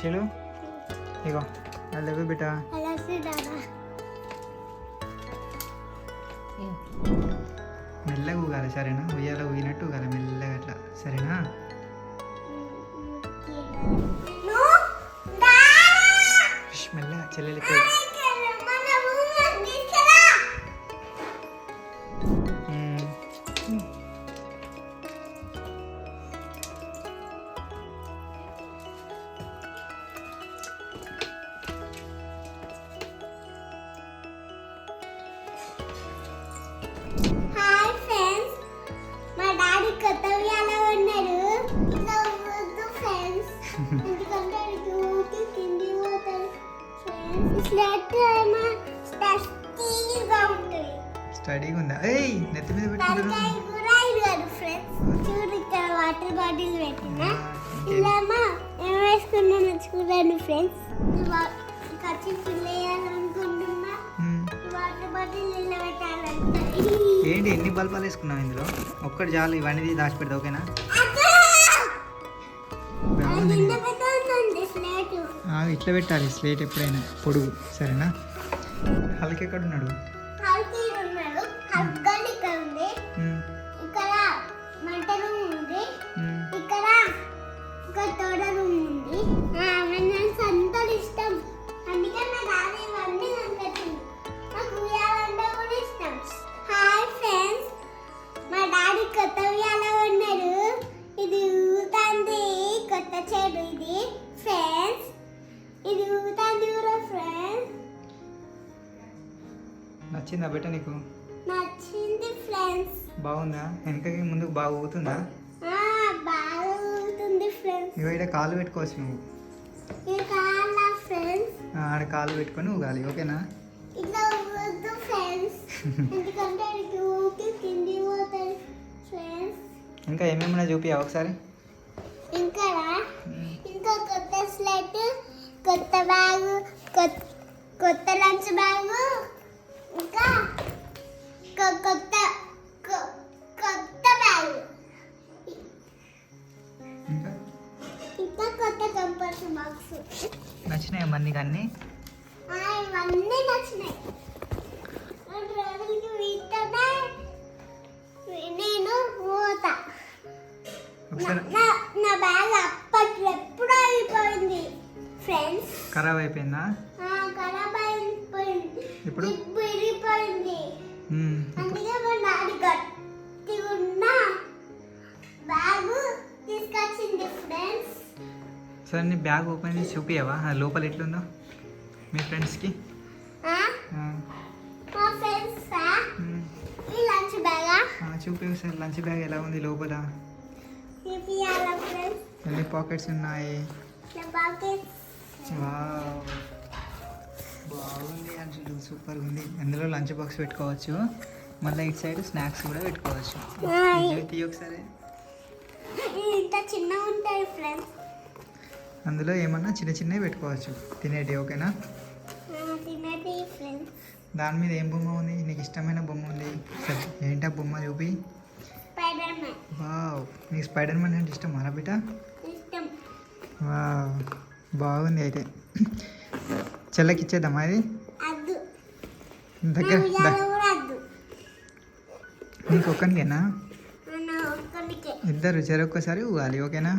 సంచులు ఇగో అల్లవి బిడ్డ. అలాగే దాదా మెల్లగా ఊగాలి సరేనా? ఉయ్యాల ఊగినట్టు ఊగాలి మెల్లగా అట్లా. సరేనా? మెల్లగా చెల్లెలి స్టడీగా ఉందా ఏయ్ నెత్తి మీద పెట్టుకుంటారు చూడు ఇక్కడ వాటర్ బాటిల్ పెట్టినా. ఇలామా ఏం వేసుకున్నాను చూడండి ఫ్రెండ్స్. వాటర్ బాటిల్ ఇలా పెట్టాలంటే ఏంటి ఎన్ని బల్బాలు వేసుకున్నావు ఇందులో? ఒక్కటి చాలు ఇవన్నీ ఓకేనా? పెట్టాలండి స్లేట్ ఆ, ఇట్లా పెట్టాలి స్లేట్ ఎప్పుడైనా. పొడుగు సరేనా? హల్క్ ఎక్కడ ఉన్నాడు నచ్చిందా బెట్ట నీకు? నచ్చింది ఫ్రెండ్స్. బాగుందా? వెనకకి ముందుకు బాగా ఊగుతుందా? బాగా ఊగుతుంది ఫ్రెండ్స్. ఇగో ఇక్కడ కాలు పెట్టుకోవచ్చు నువ్వు. ఆడ కాలు పెట్టుకొని ఊగాలి ఓకేనా? ఇట్లా వద్దు ఫ్రెండ్స్. ఎందుకంటే ఊకి కింది పోతాయి ఫ్రెండ్స్. ఇంకా ఏమేమి చూపి ఒకసారి? ఇంకా ఇంకా కొత్త స్లెట్ కొత్త బ్యాగ్ కొత్త లంచ్ బ్యాగ్ ఇంకా కొత్త కొత్త బ్యాగ్. ఇంకా? కొత్త కంపల్స్ బాక్స్ నచ్చినాయి మందికి అన్నీ ఇవన్నీ నచ్చినాయి. వీటితోనే నేను పోతా. నా బ్యాగ్ అప్పట్లో ఎప్పుడో అయిపోయింది. ఫ్రెండ్స్. ఖరాబ్ అయిపోయిందా? ఖరాబ్ అయిపోయింది. ఇప్పుడు? అందుకే మా డాడీ గట్టిగా ఉన్న బ్యాగ్ తీసుకొచ్చింది ఫ్రెండ్స్. సరే నీ బ్యాగ్ ఓపెన్ చేసి చూపియవా లోపల ఎట్లుందో? మీ ఫ్రెండ్స్కి? మా ఫ్రెండ్స్? లంచ్ బ్యాగా? చూపి ఒకసారి లంచ్ బ్యాగ్ ఎలా ఉంది లోపల? ఎన్ని పాకెట్స్ ఉన్నాయి? Pockets wow. బాగుంది అసలు సూపర్ ఉంది అందులో లంచ్ బాక్స్ పెట్టుకోవచ్చు. మళ్ళీ ఇటు సైడ్ స్నాక్స్ కూడా పెట్టుకోవచ్చు. తీయి ఒకసారి. ఉంటాయి ఫ్రెండ్స్. అందులో ఏమన్నా చిన్న చిన్నవి పెట్టుకోవచ్చు. తినేటి ఓకేనా? దాని మీద ఏం బొమ్మ ఉంది? నీకు ఇష్టమైన బొమ్మ ఉంది. సరే ఏంటా బొమ్మ చూపి. వావ్. నీకు స్పైడర్ మ్యాన్ అంటే ఇష్టం మరా బిడ్డ? బాగుంది అయితే. చెల్లకి ఇచ్చేద్దామా అద్దు. దగ్గర నీకు ఒక్కనికేనా? ఇద్దరు చెరొక్కసారి ఊగాలి ఓకేనా?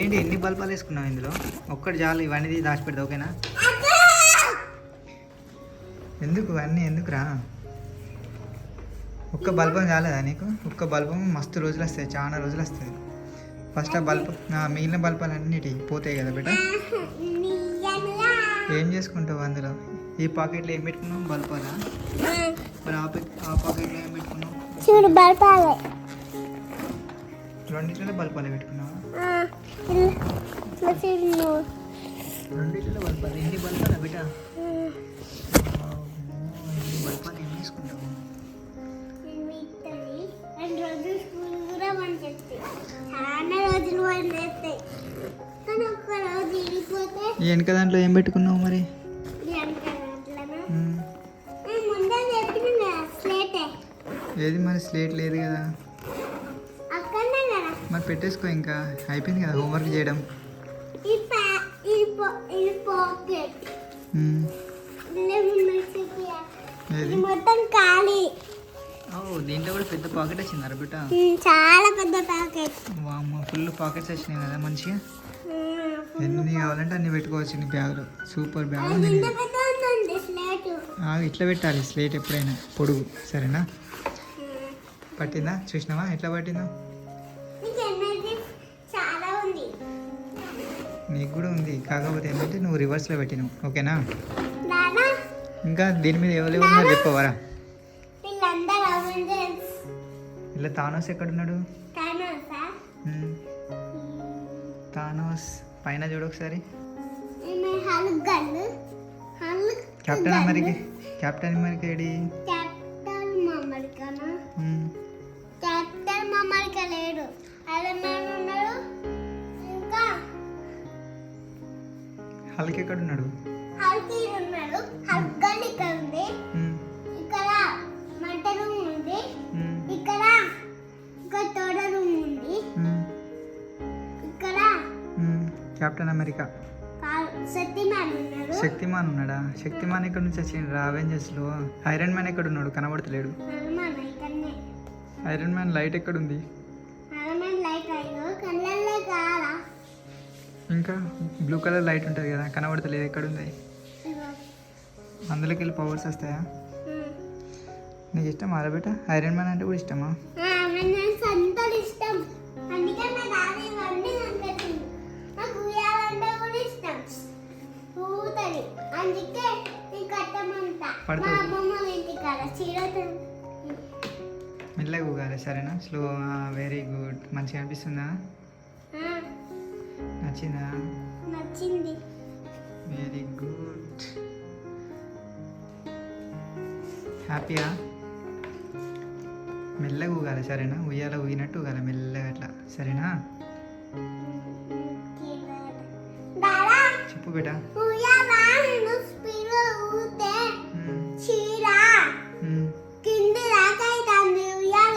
ఏంటి ఎన్ని బల్బాలు వేసుకున్నావు ఇందులో? ఒక్కటి చాలు ఇవన్నీ దాచిపెడతా ఓకేనా? ఎందుకు అన్నీ ఎందుకురా? ఒక్క బల్బం చాలేదా నీకు? ఒక్క బల్బం మస్తు రోజులు వస్తాయి చాలా రోజులు వస్తాయి. ఫస్ట్ ఆ బల్బ్ మిగిలిన బల్బాలు అన్నిటి పోతాయి కదా బిడ్డ నిజంగా ఏం చేసుకుంటావు అందులో? ఈ పాకెట్లో ఏం పెట్టుకున్నావు? బల్బాలా మరి ఆ పాకెట్లో ఏం పెట్టుకున్నావు? చూడు బలపాలి. రెండిట్లో బల్బాలు పెట్టుకున్నావా? రెండిట్లో బల్బాలు ఎన్ని బల్బాలా బిడ్డ వెనక దాంట్లో ఏం పెట్టుకున్నావు మరి? ఏది మరి? స్లేట్ లేదు కదా. మరి పెట్టేసుకో ఇంకా. అయిపోయింది కదా హోంవర్క్ చేయడం. పాకెట్ దీంట్లో కూడా పెద్ద పాకెట్ వచ్చింది అరబిట చాలా పెద్ద వామ్మ ఫుల్ పాకెట్స్ వచ్చినాయి కదా మంచిగా ఎన్ని కావాలంటే అన్ని పెట్టుకోవచ్చు నీ బ్యాగ్లో. సూపర్ బ్యాగ్ ఇట్లా పెట్టాలి స్లేట్ ఎప్పుడైనా. పొడుగు సరేనా? పట్టిందా? చూసినావా? ఎట్లా పట్టిందో? నీకు కూడా ఉంది. కాకపోతే ఏంటంటే నువ్వు రివర్స్లో పెట్టినావు. ఓకేనా? ఇంకా దీని మీద ఎవరు ఉన్నారు చెప్పవరా? ఇలా తానోస్ ఎక్కడున్నాడు? తానోస్? పైన చూడు ఒకసారి. కెప్టెన్ అమెరికా కెప్టెన్ అమెరికా ఏడి? కెప్టెన్ అమెరికా లేడు. ఉమ్, ఇక్కడ ఉమ్, కెప్టెన్ అమెరికా ఉన్నాడు. శక్తిమాన్ ఉన్నాడా? శక్తిమాన్ ఎక్కడి నుంచి వచ్చిండు అవెంజర్స్లో ఐరన్ మ్యాన్ ఎక్కడ ఉన్నాడు కనబడతలేడు ఐరన్ మ్యాన్ లైట్ ఎక్కడుంది హనుమాన్ లైట్ అయ్యో కళ్ళల్లో కాలా ఇంకా బ్లూ కలర్ లైట్ ఉంటుంది కదా కనబడతలేదు ఎక్కడుంది? ఇగో అందులోకి వెళ్ళి పవర్స్ వస్తాయా. నీకు ఇష్టమా అరబెట ఐరన్ మ్యాన్ అంటే కూడా ఇష్టమా? ఇష్టం. ఇష్టం. మెల్లగా ఊగాలి సరేనా? స్లో వెరీ గుడ్ మంచిగా అనిపిస్తుందా? నచ్చిందా? నచ్చింది. వెరీ గుడ్ హ్యాపీయా మెల్లగా ఊగాలి సరేనా? ఉయ్యాల ఊగినట్టు ఊగాలి మెల్లగా అట్లా. సరేనా? చెప్పు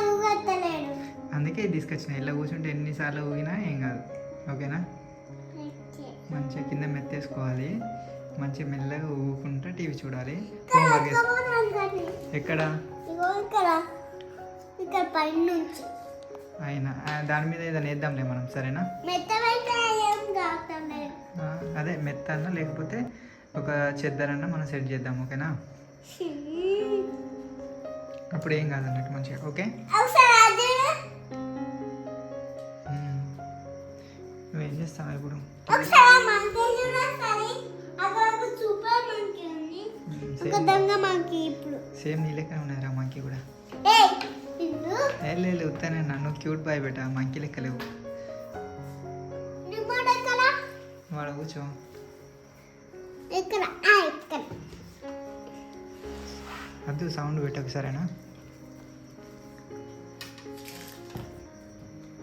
ఊగొత్తలేడు అందుకే తీసుకొచ్చిన. ఇలా కూర్చుంటే ఎన్నిసార్లు ఊగినా ఏం కాదు. ఓకేనా? మంచిగా కింద మెత్తేసుకోవాలి. మంచిగా మెల్లగా ఊగుకుంటా టీవీ చూడాలి. ఎక్కడ? అయినా. దాని మీద ఏదైనా వేద్దాంలే మనం సరేనా? అదే మెత్త అన్న లేకపోతే ఒక చెద్దరన్న మనం సెట్ చేద్దాం ఓకేనా? అప్పుడు ఏం కాదన్నట్టు మంచిగా ఓకే? దొంగ మంకీ ఇప్పుడు. సేమ్ నీ లెక్క ఉన్నదిరా మంకీ కూడా. లేదు ఉత్తానే నన్ను క్యూట్ బాయ్ బెట మంకీ లెక్క లేవు. వాడు కూర్చో. అద్దు సౌండ్ పెట్టకు సరేనా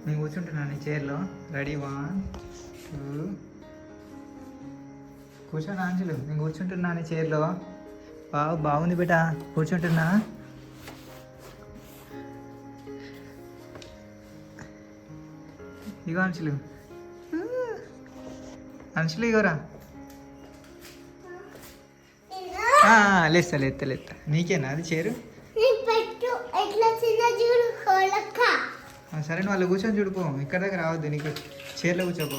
నేను కూర్చుంటున్నాను నీ చైర్లో రెడీ వన్ టూ కూర్చోండి ఆంజలు నేను కూర్చుంటున్నాను నీ చైర్లో బాగు బాగుంది బిడ్డ. కూర్చుంటున్నా. ఇగో అంశులు అంశులు ఇగోరా. లేస్తా లేస్తా లేస్తా. నీకేనా? అది చేరు సరే నువ్వు వాళ్ళు కూర్చొని చూడుకో ఇక్కడ దగ్గర రావద్దు నీకు. చీరలో కూర్చోపో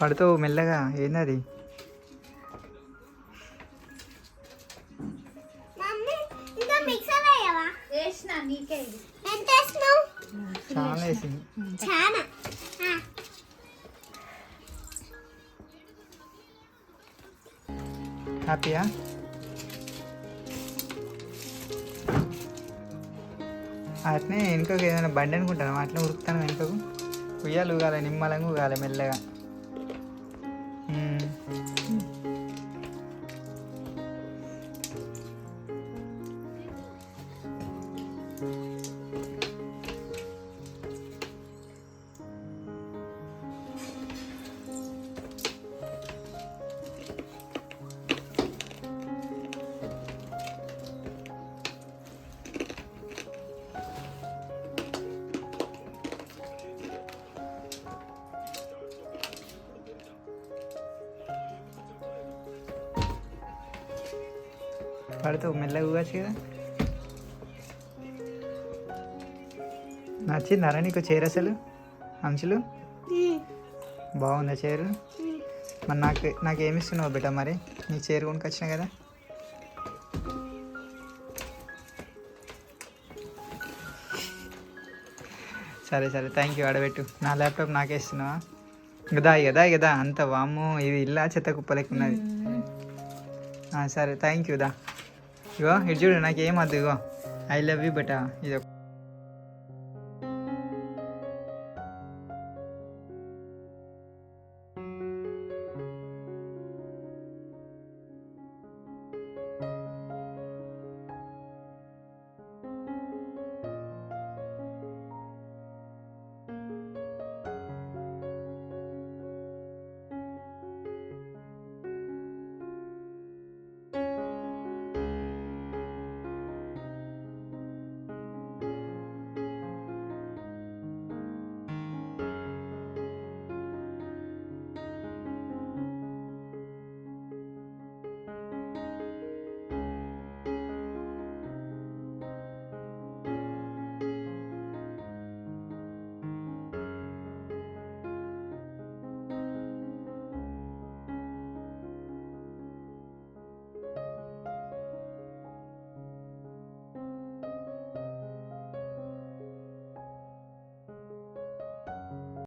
పడుతావు మెల్లగా ఏందది? వేసినావు? చాలా వేసింది. చాలా. ఆ, హ్యాపీయా? అట్నే వెనుకకు ఏదైనా బండి అనుకుంటాను? అట్లా ఉరుకుతాను వెనుకకు? ఉయ్యాలు ఊగాలి నిమ్మలంగా ఊగాలి మెల్లగా. 嗯。పడుతావు మెల్లగా ఊగచ్చు కదా నచ్చిందారా నీకు చీర అసలు? అంచులు బాగుందా చీర? ఉమ్. మరి నాకు నాకు ఏమి ఇస్తున్నావు బిడ్డ మరి? నీ చీర కొనుకొచ్చినా కదా? సరే సరే థ్యాంక్ యూ ఆడబెట్టు. నా ల్యాప్టాప్ నాకే ఇస్తున్నావా? గదా గదా గదా అంత వాము ఇది ఇల్లా చెత్త కుప్ప లెక్క ఉన్నది. ఆ, సరే థ్యాంక్ యూ దా. ఇగో ఇటు చూడు నాకేం వద్దు ఇగో ఐ లవ్ యూ బెటా ఇది